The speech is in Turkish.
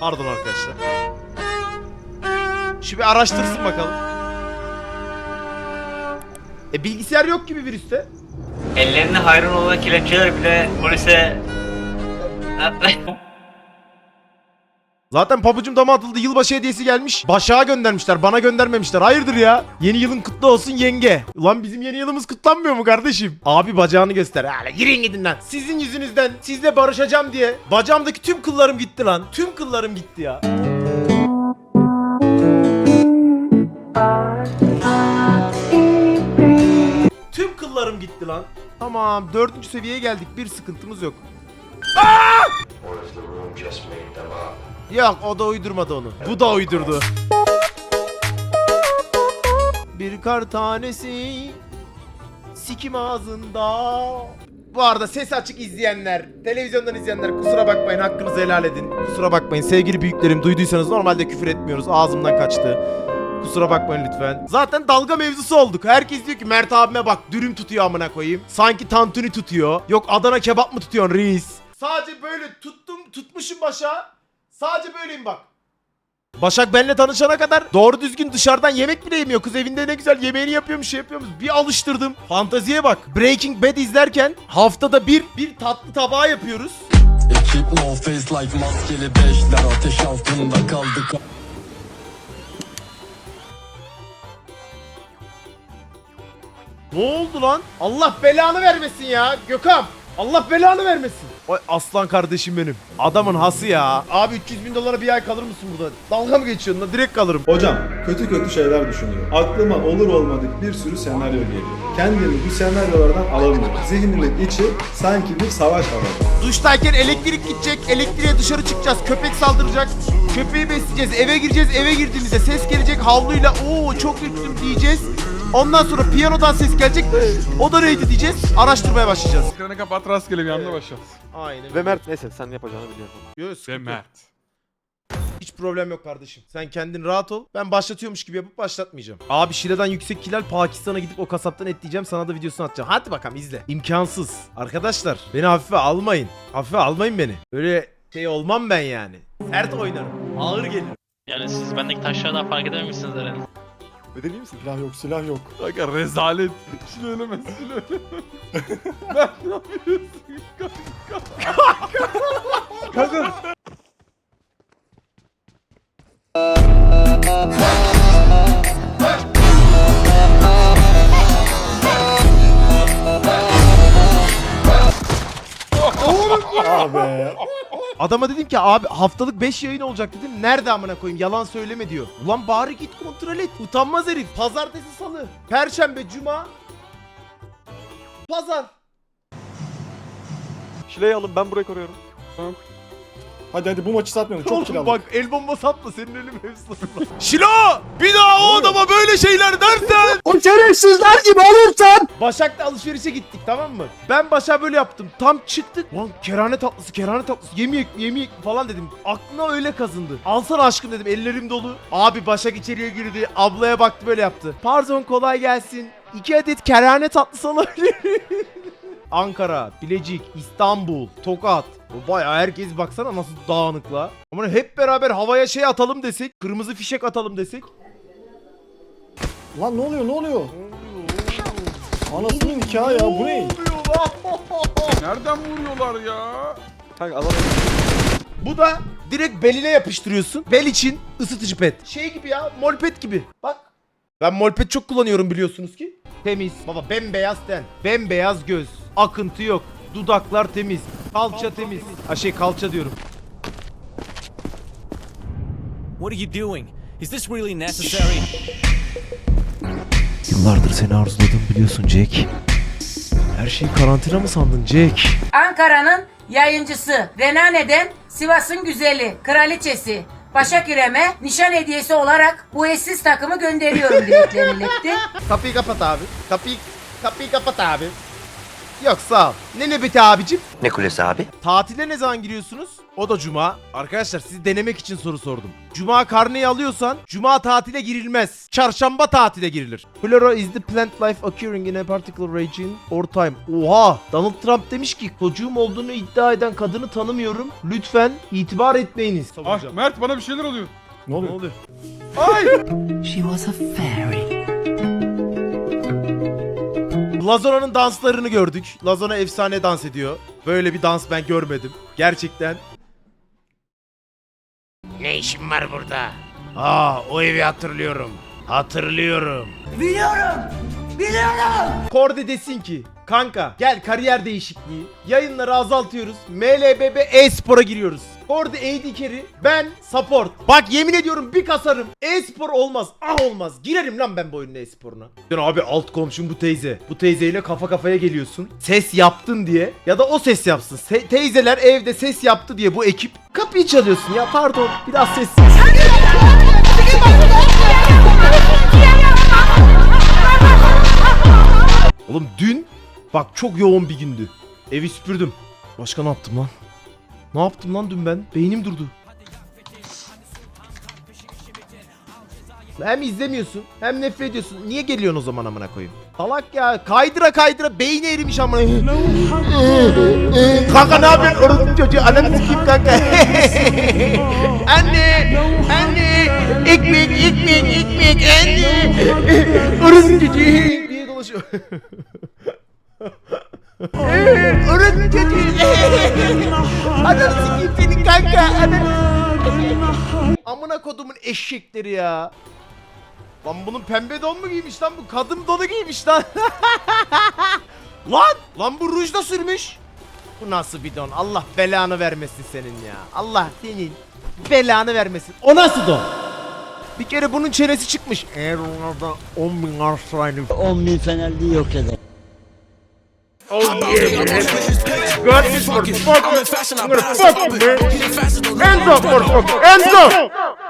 Pardon arkadaşlar. Bir araştırsın bakalım. E bilgisayar yok gibi virüste. Ellerinde hayran olan kelepçeler bile polise... Zaten pabucum dama atıldı yılbaşı hediyesi gelmiş. Başak'a göndermişler bana göndermemişler. Hayırdır ya? Yeni yılın kutlu olsun yenge. Ulan bizim yeni yılımız kutlanmıyor mu kardeşim? Abi bacağını göster. Hala girin gidin lan. Sizin yüzünüzden sizle barışacağım diye. Bacağımdaki tüm kıllarım gitti lan. Tüm kıllarım gitti ya. Tüm kıllarım gitti lan. Tamam dördüncü seviyeye geldik. Bir sıkıntımız yok. Or Yok o da uydurmadı onu. Bu da uydurdu. Bir kar tanesi sikim ağzında. Bu arada ses açık izleyenler, televizyondan izleyenler kusura bakmayın hakkınızı helal edin. Kusura bakmayın sevgili büyüklerim duyduysanız normalde küfür etmiyoruz ağzımdan kaçtı. Kusura bakmayın lütfen. Zaten dalga mevzusu olduk. Herkes diyor ki Mert abime bak dürüm tutuyor amına koyayım. Sanki tantuni tutuyor. Yok Adana kebap mı tutuyorsun reis? Sadece böyle tuttum tutmuşum başa. Sadece böyleyim bak. Başak benle tanışana kadar doğru düzgün dışarıdan yemek bile yemiyor. Kız evinde ne güzel yemeğini yapıyormuş şey yapıyormuş. Bir alıştırdım. Fanteziye bak. Breaking Bad izlerken haftada bir bir tatlı tabağı yapıyoruz. Ekip no face like maskeli beşler ateş altında kaldık Ne oldu lan? Allah belanı vermesin ya Gökhan. Allah belanı vermesin. Oy aslan kardeşim benim. Adamın hası ya. Abi 300 bin dolara bir ay kalır mısın burada? Dalga mı geçiyorsun lan? Direkt kalırım. Hocam kötü kötü şeyler düşünüyor. Aklıma olur olmadık bir sürü senaryo geliyor. Kendimi bu senaryolardan alamıyorum. Zihnimin içi sanki bir savaş alanı. Duştayken elektrik gidecek, elektriğe dışarı çıkacağız, köpek saldıracak, köpeği besleyeceğiz, eve gireceğiz, eve girdiğimizde ses gelecek havluyla ooo çok ürktüm diyeceğiz. Ondan sonra piyanodan ses gelecek, o da neydi diyeceğiz, araştırmaya başlayacağız. Ekranı kapat rastgele bir anda başlat. Aynen. Ve Mert neyse sen yapacağını biliyorum. Yok, Ve yok. Mert. Hiç problem yok kardeşim. Sen kendin rahat ol. Ben başlatıyormuş gibi yapıp başlatmayacağım. Abi Şile'den yüksek kilal Pakistan'a gidip o kasaptan et diyeceğim. Sana da videosunu atacağım. Hadi bakalım izle. İmkansız. Arkadaşlar beni hafife almayın. Hafife almayın beni. Öyle şey olmam ben yani. Sert oynarım. Ağır gelirim. Yani siz bendeki taşlardan fark edememişsiniz herhalde. Değil misin? Silah yok silah yok. Kanka rezalet. Şunu öleme, şunu öleme. Mert ne yapıyorsun? Abi. Adama dedim ki abi haftalık 5 yayın olacak dedim. Nerede amına koyayım yalan söyleme diyor. Ulan bari git kontrol et. Utanmaz herif. Pazartesi salı. Perşembe cuma. Pazar. Şileyi alın ben burayı koruyorum. Hadi hadi bu maçı satmayalım. Çok Oğlum kiralık. bak el bombası atma senin ölüm mevzusu. Şilo! Bir daha o adama böyle şeyler dersen. O şerefsizler gibi olursan. Başak'la alışverişe gittik tamam mı? Ben Başak'a böyle yaptım. Tam çıktık. Lan kerane tatlısı kerane tatlısı yemeyek mi yemeyek mi falan dedim. Aklına öyle kazındı. Alsana aşkım dedim ellerim dolu. Abi Başak içeriye girdi. Ablaya baktı böyle yaptı. Pardon kolay gelsin. İki adet kerane tatlısı alabilir? Ankara, Bilecik, İstanbul, Tokat. Bu bayağı herkes baksana nasıl dağınıkla. Ama hep beraber havaya şey atalım desek, kırmızı fişek atalım desek. Lan ne oluyor ne oluyor? Anasının nikahı ya bu ne? Nereden vuruyorlar ya? Kanka alalım. Bu da direkt beline yapıştırıyorsun. Bel için ısıtıcı pet. Şey gibi ya, molpet gibi. Bak. Ben molpet çok kullanıyorum biliyorsunuz ki. Temiz. Baba bembeyaz ten. Bembeyaz göz. Akıntı yok. Dudaklar temiz. Kalça temiz. Ha şey kalça diyorum. What are you doing? Is this really necessary? Yıllardır seni arzuladım biliyorsun Jack. Her şeyi karantina mı sandın Jack? Ankara'nın yayıncısı, Renane'den Sivas'ın güzeli, kraliçesi, Başakirem'e nişan hediyesi olarak bu eşsiz takımı gönderiyorum dileklerini iletti. Kapıyı kapat abi. Kapıyı kapıyı kapat abi. Yok sağ ol. Ne nöbeti abicim? Ne kulesi abi? Tatile ne zaman giriyorsunuz? O da cuma. Arkadaşlar sizi denemek için soru sordum. Cuma karneyi alıyorsan cuma tatile girilmez. Çarşamba tatile girilir. Flora is the plant life occurring in a particular region or time. Oha! Donald Trump demiş ki çocuğum olduğunu iddia eden kadını tanımıyorum. Lütfen itibar etmeyiniz. Ah Mert bana bir şeyler oluyor. Ne oluyor? Ay! Lazona'nın danslarını gördük. Lazona efsane dans ediyor. Böyle bir dans ben görmedim. Gerçekten. Ne işin var burada? Aa o evi hatırlıyorum. Hatırlıyorum. Biliyorum. Biliyorum. Korde desin ki kanka gel kariyer değişikliği. Yayınları azaltıyoruz. MLBB e-spora giriyoruz. Korde AD carry ben support. Bak yemin ediyorum bir kasarım. E-spor olmaz. Ah olmaz. Girerim lan ben bu oyunun e-sporuna. Yani abi alt komşum bu teyze. Bu teyzeyle kafa kafaya geliyorsun. Ses yaptın diye ya da o ses yapsın. Se- teyzeler evde ses yaptı diye bu ekip kapıyı çalıyorsun ya pardon biraz sessiz. Oğlum dün bak çok yoğun bir gündü. Evi süpürdüm. Başka ne yaptım lan? Ne yaptım lan dün ben? Beynim durdu. Hem izlemiyorsun hem nefret ediyorsun. Niye geliyorsun o zaman amına koyayım? Salak ya. Kaydıra kaydıra beyni erimiş amına. kanka ne yapıyorsun? Orası çocuğu. Ananı sikeyim kanka. anne. Anne. Ekmek ekmek ekmek anne. Orası çocuğu. diye dolaşıyor. Orası çocuğu. Ananı sikeyim senin kanka. Ananı. Amına kodumun eşekleri ya. Lan bunun pembe don mu giymiş lan bu kadın donu giymiş lan. lan lan bu ruj da sürmüş. Bu nasıl bir don? Allah belanı vermesin senin ya. Allah senin belanı vermesin. O nasıl don? Bir kere bunun çenesi çıkmış. Eğer onlarda 10 bin arşayını 10 bin fenerliği yok eder. Oh yeah, man. Got this motherfucker. I'm gonna fuck you, man. Hands up, motherfucker. Hands up.